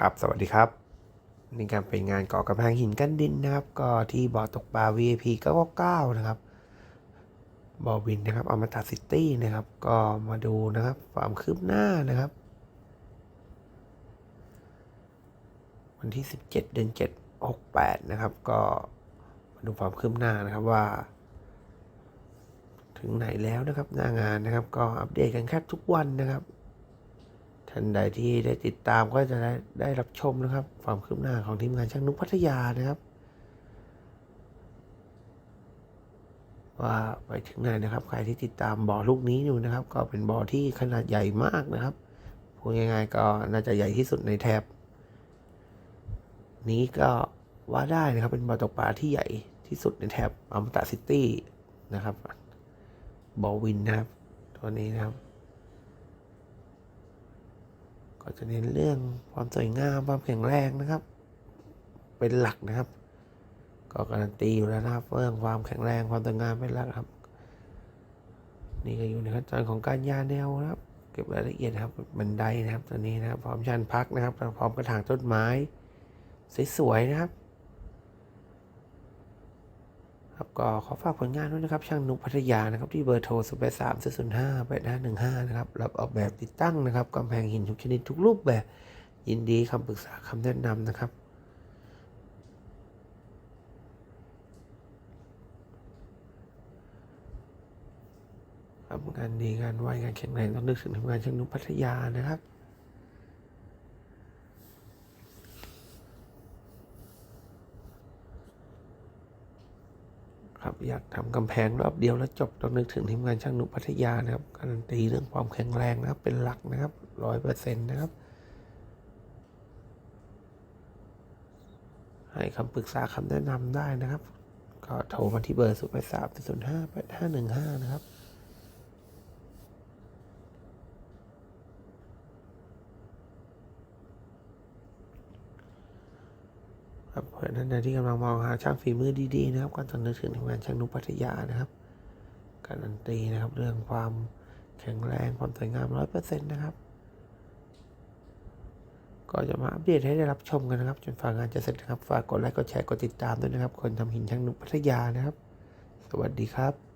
ครับ สวัสดีครับนี่การเป็นงานก่อกำแพงหินกั้นดินนะครับ ก็ที่บ่อตกปลา VIP 999นะครับบ่อวินนะครับอมตะซิตี้นะครับ ก็มาดูนะครับ ความคืบหน้านะครับ วันที่ 17 เดือน7 68 นะครับ ก็มาดูความคืบหน้านะครับว่า ถึงไหนแล้วนะครับหน้างานนะครับ ก็อัปเดตกันแค่ทุกวันนะครับ ท่านใดที่ได้ติดตามก็จะได้ได้รับชมนะครับ ความคืบหน้าของทีมงานช่างนุกพัทยานะครับ ว่าไปถึงไหนนะครับ ใครที่ติดตามบ่อลูกนี้อยู่นะครับ ก็เป็นบ่อที่ขนาดใหญ่มากนะครับพูดง่ายๆก็น่าจะใหญ่ที่สุดในแถบนี้ก็ว่าได้นะครับ เป็นบ่อตกปลาที่ใหญ่ที่สุดในแถบอมตะซิตี้นะครับบ่อวินนะครับ ตัวนี้นะครับ ก็จะเน้นเรื่องความสวยงามความแข็งแรงนะครับ เป็นหลักนะครับ ก็การันตีอยู่แล้วนะครับเรื่องความแข็งแรงความสวยงามเป็นหลักครับ นี่ก็อยู่ในขั้นตอนของการยาแนวนะครับ เก็บรายละเอียดครับบันไดนะครับตัวนี้นะครับ พร้อมชันพักนะครับพร้อมกระถางต้นไม้สวยๆนะครับ ครับก็ขอฝากผลงานด้วยนะครับ ช่างนุกพัทยานะครับ ที่เบอร์โทร0 8 3 0 0 5 8 5 1 5นะครับรับออกแบบติดตั้งนะครับกำแพงหินทุกชนิดทุกรูปแบบ ยินดีคำปรึกษาคำแนะนำนะครับครับงานดีงานไหวงานแข็งแรงต้องนึกถึงทำงานช่างนุกพัทยานะครับ ครับอยากทำกำแพงรอบเดียวแล้วจบต้องนึกถึงทีมงานช่างนุพัทยานะครับการันตีเรื่องความแข็งแรงนะครับเป็นหลักนะครับร้อยเปอร์เซ็นต์นะครับ ให้คำปรึกษาคำแนะนำได้นะครับ ก็โทรมาที่เบอร์ศูนย์แปดสามศูนย์ห้าแปดห้าหนึ่งห้านะครับ ครับเพื่อนท่านใดที่กำลังมองหาช่างฝีมือดีๆนะครับก็ต้งนึกถึงทีมงานช่างนุปัทยานะครับ การันตีนะครับ เรื่องความแข็งแรงความสวยงามร้อยเปอร์เซ็นต์นะครับ ก็จะมาอัปเดตให้ได้รับชมกันนะครับ จนฝากงานจะเสร็จนะครับ ฝากกดไลค์กดแชร์กดติดตามด้วยนะครับ คนทำหินช่างนุปัทยานะครับ สวัสดีครับ